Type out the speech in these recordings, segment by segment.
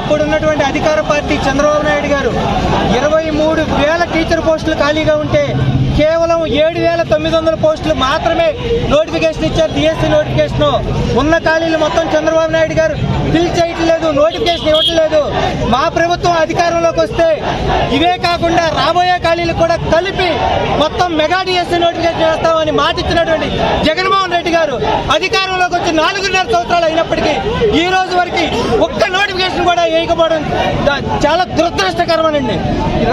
అప్పుడు ఉన్నటువంటి అప్పుడున్నటువంటి అధికార పార్టీ చంద్రబాబు నాయుడు గారు ఇరవై మూడు వేల టీచర్ పోస్టులు ఖాళీగా ఉంటే కేవలం ఏడు వేల తొమ్మిది వందల పోస్టులు మాత్రమే నోటిఫికేషన్ ఇచ్చారు. DSC notification. ఉన్న ఖాళీలు మొత్తం చంద్రబాబు నాయుడు గారు ఫిల్ చేయట్లేదు నోటిఫికేషన్ ఇవ్వట్లేదు. మా ప్రభుత్వం అధికారంలోకి వస్తే ఇవే కాకుండా రాబోయే ఖాళీలు కూడా కలిపి మొత్తం మెగా డిఎస్సి నోటిఫికేషన్ చేస్తామని మాట ఇచ్చినటువంటి జగన్మోహన్ రెడ్డి గారు అధికారంలోకి వచ్చి నాలుగున్నర సంవత్సరాలు అయినప్పటికీ ఈ రోజు వరకు ఒక్క నోటిఫికేషన్ కూడా వేయకపోవడం చాలా దురదృష్టకరమనండి.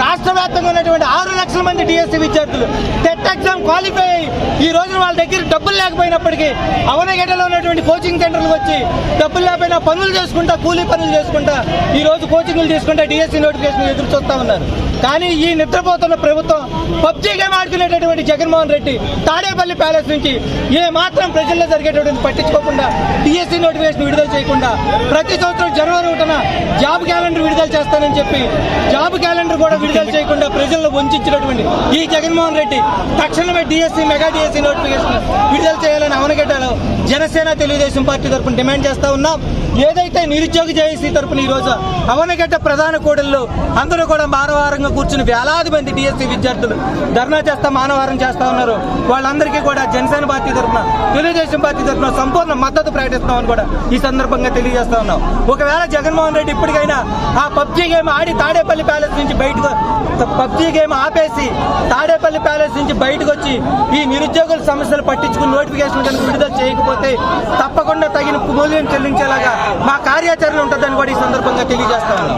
రాష్ట్ర వ్యాప్తంగా ఉన్నటువంటి ఆరు లక్షల మంది డిఎస్సీ విద్యార్థులు టెట్ ఎగ్జామ్ క్వాలిఫై అయ్యి ఈ రోజు వాళ్ళ దగ్గర డబ్బులు లేకపోయినప్పటికీ అవనగడ్డలో ఉన్నటువంటి కోచింగ్ సెంటర్లు వచ్చి డబ్బులు లేకపోయినా పనులు చేసుకుంటా కూలీ పనులు చేసుకుంటా ఈ రోజు కోచింగ్లు తీసుకుంటా డిఎస్సీ నోటిఫికేషన్ ఎదురు చూస్తా ఉన్నారు. కానీ ఈ నిద్రపోతున్న ప్రభుత్వం పబ్జీ గేమ్ ఆడుకునేటటువంటి జగన్మోహన్ రెడ్డి తాడేపల్లి ప్యాలెస్ నుంచి ఏ మాత్రం ప్రజల్లో జరిగేటువంటి పట్టించుకోకుండా టీఎస్సీ నోటిఫికేషన్ విడుదల చేయకుండా ప్రతి సంవత్సరం జనవరి ఒకటిన జాబ్ క్యాలెండర్ విడుదల చేస్తానని చెప్పి జాబ్ క్యాలెండర్ కూడా విడుదల చేయకుండా ప్రజలను వంచినటువంటి ఈ జగన్మోహన్ రెడ్డి తక్షణమే డిఎస్సీ మెగా డిఎస్సీ నోటిఫికేషన్ విడుదల చేయాలని అవనగడ్డలో జనసేన తెలుగుదేశం పార్టీ తరఫున డిమాండ్ చేస్తా ఉన్నాం. ఏదైతే నిరుద్యోగ జేఏసీ తరఫున ఈ రోజు అవనగడ్డ ప్రధాన కూడల్లో అందరూ కూడా మానవారంగా కూర్చుని వేలాది మంది డిఎస్సి విద్యార్థులు ధర్నా చేస్తా మానవారం చేస్తా ఉన్నారు. వాళ్ళందరికీ కూడా జనసేన పార్టీ తరఫున తెలుగుదేశం పార్టీ తరఫున సంపూర్ణ మద్దతు ప్రకటిస్తామని కూడా ఈ సందర్భంగా తెలియజేస్తా ఉన్నాం. ఒకవేళ జగన్మోహన్ రెడ్డి ఇప్పటికైనా ఆ పబ్జీ గేమ్ ఆడి తాడేపల్లి ప్యాలెస్ నుంచి బయటకు పబ్జీ గేమ్ ఆపేసి తాడేపల్లి ప్యాలెస్ నుంచి బయటకు వచ్చి ఈ నిరుద్యోగుల సమస్యలు పట్టించుకుని నోటిఫికేషన్ కనుక విడుదల చేయకపోతే తప్పకుండా తగిన మూల్యం చెల్లించేలాగా మా కార్యాచరణ ఉంటుందని కూడా ఈ సందర్భంగా తెలియజేస్తాను